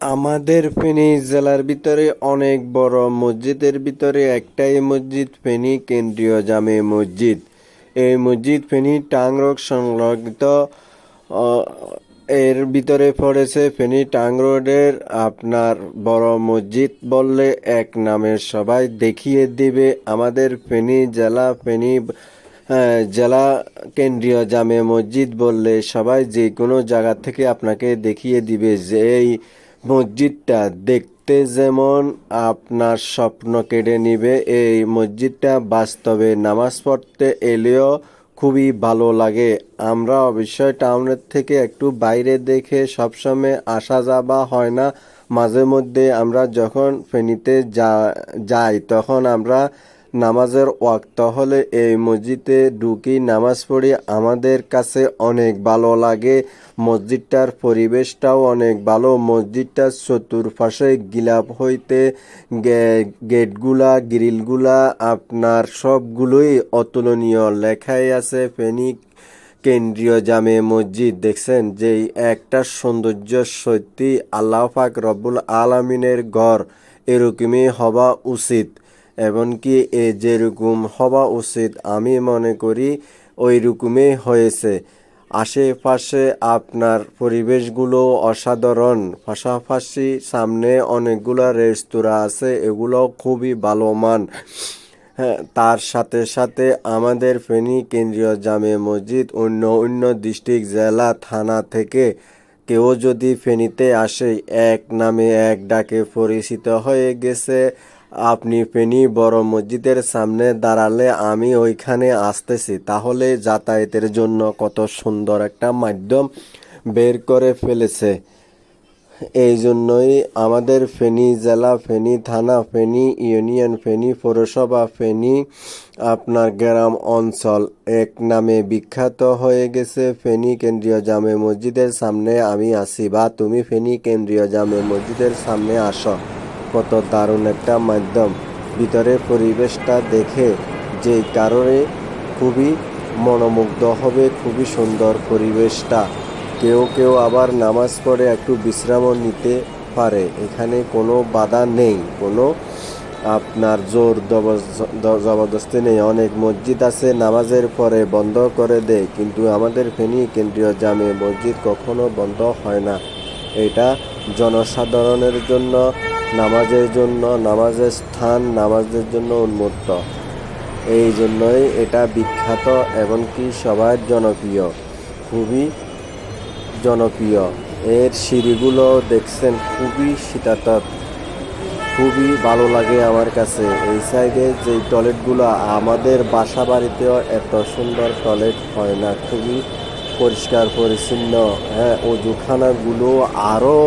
আমাদের ফেনী জেলার ভিতরে অনেক বড় মসজিদের ভিতরে একটাই মসজিদ, ফেনী কেন্দ্রীয় জামে মসজিদ। এই মসজিদ ফেনী টাংরোড সংলগ্ন এর ভিতরে পড়েছে ফেনী টাং রোডের আপনার বড় মসজিদ বললে এক নামের সবাই দেখিয়ে দিবে আমাদের ফেনী জেলা ফেনী জেলা কেন্দ্রীয় জামে মসজিদ বললে সবাই যে কোনো জায়গা থেকে আপনাকে দেখিয়ে দিবে যে এই মসজিদটা দেখতে যেমন আপনার স্বপ্ন কেড়ে নিবে, এই মসজিদটা বাস্তবে নামাজ পড়তে এলেও খুবই ভালো লাগে। আমরা অবশ্যই টাউনের থেকে একটু বাইরে দেখে সবসময় আসা যাওয়া হয় না। মাঝে মধ্যে আমরা যখন ফেনীতে যা, যাই, তখন আমরা নামাজের ওয়াক্ত। হলে এই মসজিদে ঢুকি নামাজ পড়ি আমাদের কাছে অনেক ভালো লাগে। মসজিদটার পরিবেশটাও অনেক ভালো। মসজিদটার চতুর্পাশে গিলাপ হইতে গেটগুলা, গ্রিলগুলা, আপনার সবগুলোই অতুলনীয় লেখাই আছে। ফেনিক কেন্দ্রীয় জামে মসজিদ, দেখছেন? যে একটা সৌন্দর্য সত্যি আল্লাহ পাক রব্বুল আলামিনের ঘর। এরকমই হওয়া উচিত। এমনকি এ যেরকম হওয়া উচিত, আমি মনে করি ওই রকমই হয়েছে। আশেপাশে আপনার পরিবেশগুলো অসাধারণ। পাশাপাশি সামনে অনেকগুলো রেস্তোরাঁ আছে এগুলো খুবই ভালো মান হ্যাঁ তার সাথে সাথে আমাদের ফেনী কেন্দ্রীয় জামে মসজিদ অন্য অন্য ডিস্ট্রিক্ট, জেলা, থানা থেকে কেউ যদি ফেনীতে আসে, এক নামে এক ডাকে পরিচিত হয়ে গেছে। আপনি ফেনী বড় মসজিদের সামনে দাঁড়ালে আমি ওইখানে আসতেছি। তাহলে যাতায়াতের জন্য কত সুন্দর একটা মাধ্যম বের করে ফেলেছে। এই জন্যই আমাদের ফেনী জেলা, ফেনী থানা, ফেনী ইউনিয়ন, ফেনী পৌরসভা, ফেনী আপনার গ্রাম অঞ্চল এক নামে বিখ্যাত হয়ে গেছে। ফেনী কেন্দ্রীয় জামে মসজিদের সামনে আমি আসি বা তুমি ফেনী কেন্দ্রীয় জামে মসজিদের সামনে আসো। কত দারুণ একটা মাধ্যম। ভিতরে পরিবেশটা দেখে যে কারণে খুবই মনোমুগ্ধ হবে, খুবই সুন্দর পরিবেশটা। কেউ কেউ আবার নামাজ পড়ে একটু বিশ্রামও নিতে পারে। এখানে কোনো বাধা নেই, কোনো আপনার জোর জবরদস্ত- নেই। অনেক মসজিদ আছে, নামাজের পরে বন্ধ করে দেয়, কিন্তু আমাদের ফেনী কেন্দ্রীয় জামে মসজিদ কখনো বন্ধ হয় না। এটা জনসাধারণের জন্য নামাজের জন্য নামাজের স্থান নামাজের জন্য উন্মুক্ত এই জন্যই এটা বিখ্যাত এমনকি সবার জনপ্রিয়, খুবই জনপ্রিয়। এর সিঁড়িগুলো দেখছেন খুবই শীতাতপ, খুবই ভালো লাগে আমার কাছে। এই সাইডে যে টয়লেটগুলো, আমাদের বাসা বাড়িতেও এত সুন্দর টয়লেট হয় না, খুবই পরিষ্কার, পরিচ্ছন্ন। হ্যাঁ অজুখানাগুলো আরও